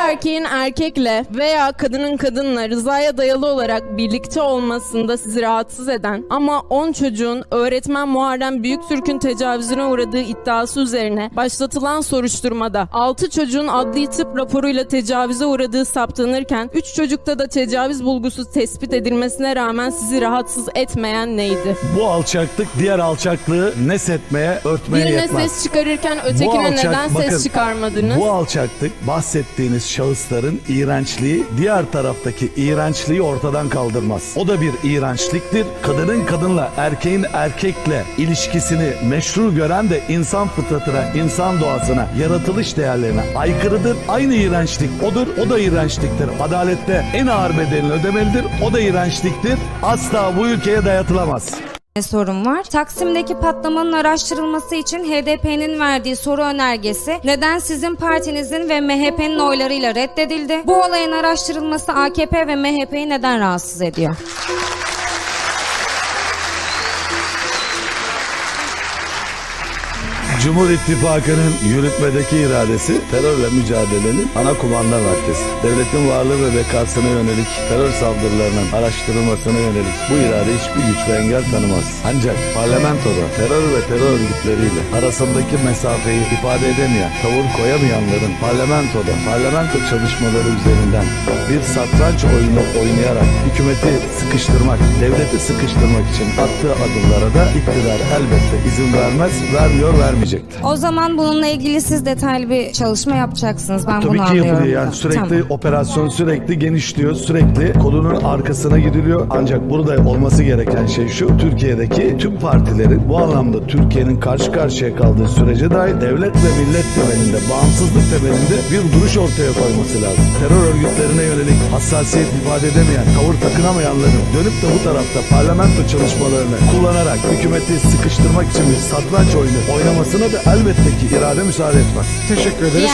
erkeğin erkekle veya kadının kadınla rızaya dayalı olarak birlikte olmasında sizi rahatsız eden ama 10 çocuğun öğretmen Muharrem Büyüktürk'ün tecavüzüne uğradığı iddiası üzerine başlatılan soruşturmada 6 çocuğun adli tıp raporuyla tecavüze uğradığı saptanırken 3 çocukta da tecavüz bulgusu tespit edilmesine rağmen sizi rahatsız etmeyen neydi? Bu alçaklık diğer alçaklığı nesetmeye, örtmeye Birine yetmez. ses çıkarırken ötekine alçak- neden bakın, ses çıkarmadınız? Bu alçaklık bahsettiğiniz şahısların iğrençliği diğer taraftaki iğrençliği ortadan kaldırmaz. O da bir iğrençliktir. Kadının kadınla erkeğin erkekle ilişkisini meşru gören de insan fıtratına, insan doğasına, yaratılış değerlerine aykırıdır. Aynı iğrençlik odur. O da iğrençliktir. Adalette en ağır bedelini ödemelidir. O da iğrençliktir. Asla bu ülkeye dayatılamaz. Sorun var. Taksim'deki patlamanın araştırılması için HDP'nin verdiği soru önergesi neden sizin partinizin ve MHP'nin oylarıyla reddedildi? Bu olayın araştırılması AKP ve MHP'yi neden rahatsız ediyor? Cumhur İttifakı'nın yürütmedeki iradesi terörle mücadelenin ana kumanda merkezi. Devletin varlığı ve bekasına yönelik terör saldırılarının araştırılmasına yönelik bu irade hiçbir güç ve engel tanımaz. Ancak parlamentoda terör ve terör örgütleriyle arasındaki mesafeyi ifade edemeyen, tavır koyamayanların parlamentoda parlamento çalışmaları üzerinden bir satranç oyunu oynayarak hükümeti sıkıştırmak, devleti sıkıştırmak için attığı adımlara da iktidar elbette izin vermez, vermiyor, vermeyecektir. O zaman bununla ilgili siz detaylı bir çalışma yapacaksınız. Ben Tabii bunu ki anlıyorum. yapılıyor yani sürekli Tamam. operasyon sürekli genişliyor sürekli kolunun arkasına gidiliyor ancak burada olması gereken şey şu Türkiye'deki tüm partilerin bu anlamda Türkiye'nin karşı karşıya kaldığı sürece dahi devlet ve millet temelinde bağımsızlık temelinde bir duruş ortaya koyması lazım. Terör örgütlerine yönelik hassasiyet ifade edemeyen tavır takınamayanların dönüp de bu tarafta parlamento çalışmalarını kullanarak hükümeti sıkıştırmak için bir satranç oyunu oynamasına da elbette ki irade müsaade etmez. Teşekkür ederiz.